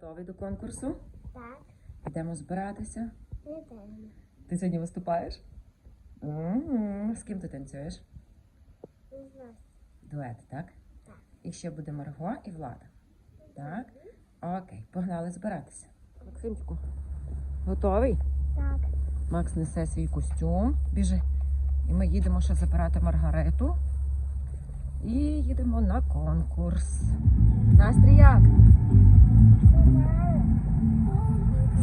Готовий до конкурсу? Так, Підемо збиратися. не. Ти сьогодні виступаєш? М, З ким ти танцюєш? Знаю. Дует, так? Так. І ще буде Марго і Влада. Так? Окей, погнали збиратися. Максимчику, готовий? Так. Макс несе свій костюм, біжи. І ми їдемо ще забирати Маргариту. І їдемо на конкурс. Настрій як?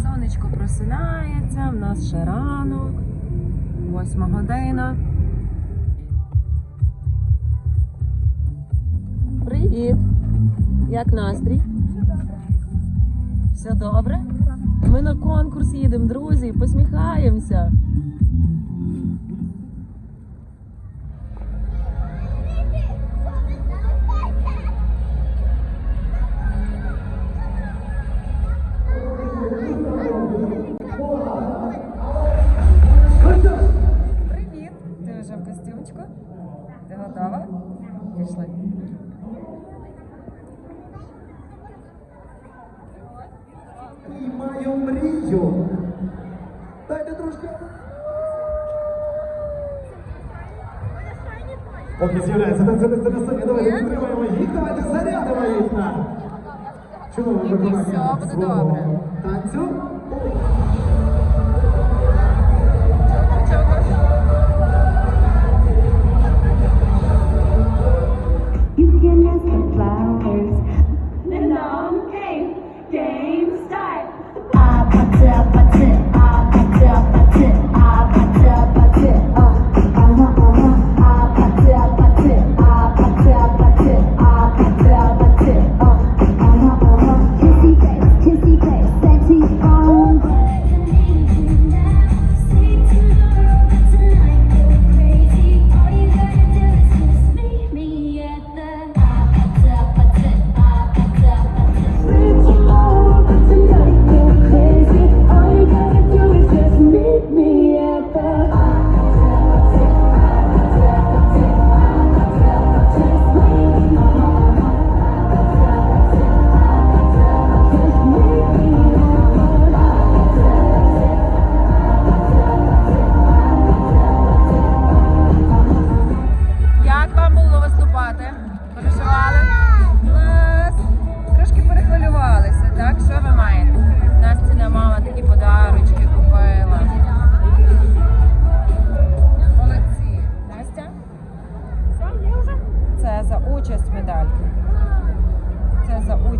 Сонечко просинається, в нас ще ранок. Восьма година. Привіт! Як настрій? Все добре? Ми на конкурс їдемо, друзі, посміхаємося. Маю мрію. Дайте трошки. Поки з'являється танцюристи на сцені, давайте підтримаємо їх, давайте зарядимо їх на чудове виконання все буде свого добре. танцю.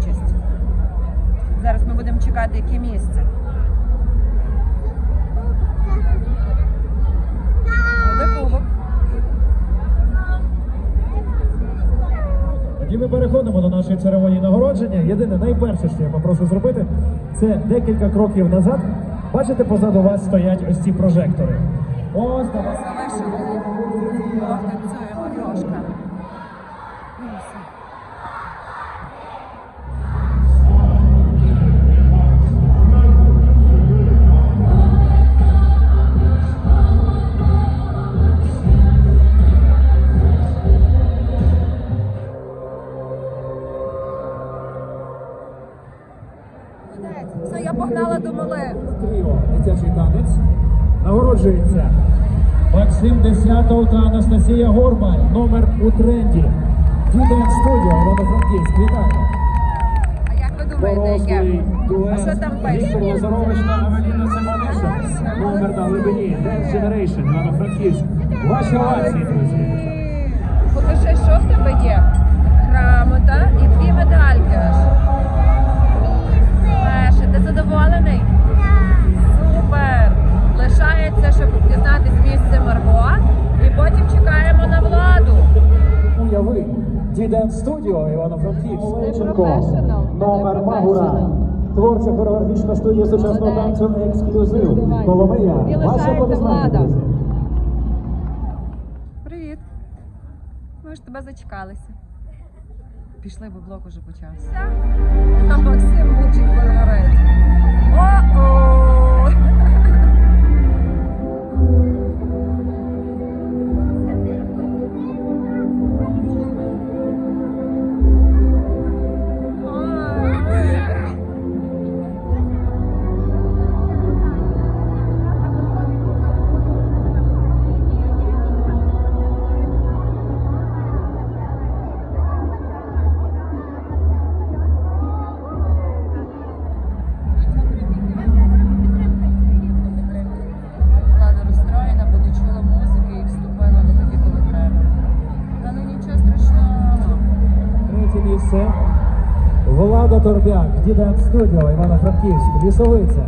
Участь. Зараз ми будемо чекати, яке місце. Тоді ми переходимо до нашої церемонії нагородження. Єдине, найперше, що я попрошу зробити, це декілька кроків назад. Бачите, позаду вас стоять ось ці прожектори. Ось там. Завершили. О, танцює погнала до малих. Тріо дитячий танець. Нагороджується Максим Десятов та Анастасія Гормаль. Номер у тренді. Діден студіо, Івано-Франківськ. Вітаємо. А як ви думаєте, яке? Дорослий А що дует там Віктор пише? Лазарович та Авеліна Симонишин. Номер на глибині. Dance Generation, Івано-Франківськ. Ваші овації, друзі. Покажи, що в тебе є? Грамота Діден студіо Івано-Франківськ. Номер Магура. Творча хореографічна студія сучасного танцю ексклюзив. Коломия. І Ваші Влада. Привіт. Ми ж тебе зачекалися. Пішли, бо блок уже почався. Місце. Влада Торбяк, Діден Студіо, Івано-Франківськ, Лісовиця.